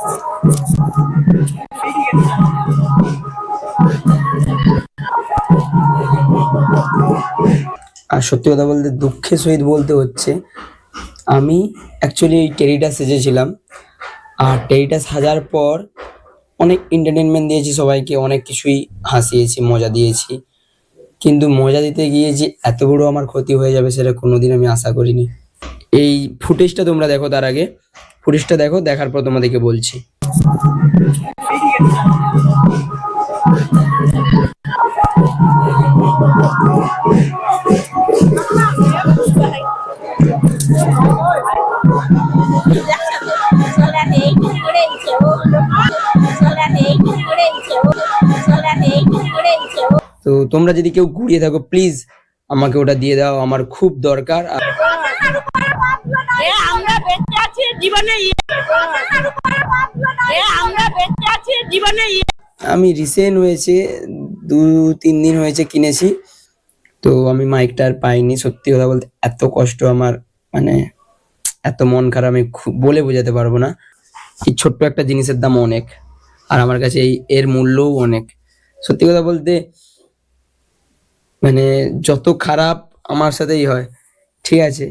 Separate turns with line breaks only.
আর সত্যি কথা বলতে দুঃখের সহিত বলতে হচ্ছে, আমি অ্যাকচুয়ালি এই টেরিটা সেজেছিলাম আর টেরিটা সাজার পর অনেক এন্টারটেনমেন্ট দিয়েছি সবাইকে, অনেক কিছুই হাসিয়েছি, মজা দিয়েছি। কিন্তু মজা দিতে গিয়ে যে এত বড় আমার ক্ষতি হয়ে যাবে সেটা কোনোদিন আমি আশা করিনি। এই ফুটেজটা তোমরা দেখো তার আগে। ফুটেজটা দেখো, দেখার পর তোমাদেরকে বলছি। তো তোমরা যদি কেউ ঘুরিয়ে থাকো প্লিজ আমাকে ওটা দিয়ে দাও আমার খুব দরকার। আর
এ আমরা বেঁচে আছি জীবনে আমরা বেঁচে আছি জীবনে
আমি রিসেন্ট হয়েছে দু তিন দিন হয়েছে কিনেছি। তো আমি মাইকটা আর পাইনি সত্যি কথা বলতে এত কষ্ট আমার মানে এত মন খারাপ আমি খুব বলে বোঝাতে পারব না। এই ছোট্ট একটা জিনিসের দাম অনেক আর আমার কাছে এই এর মূল্যও অনেক। সত্যি কথা বলতে মানে যত খারাপ আমার সাথেই হয় ঠিক আছে?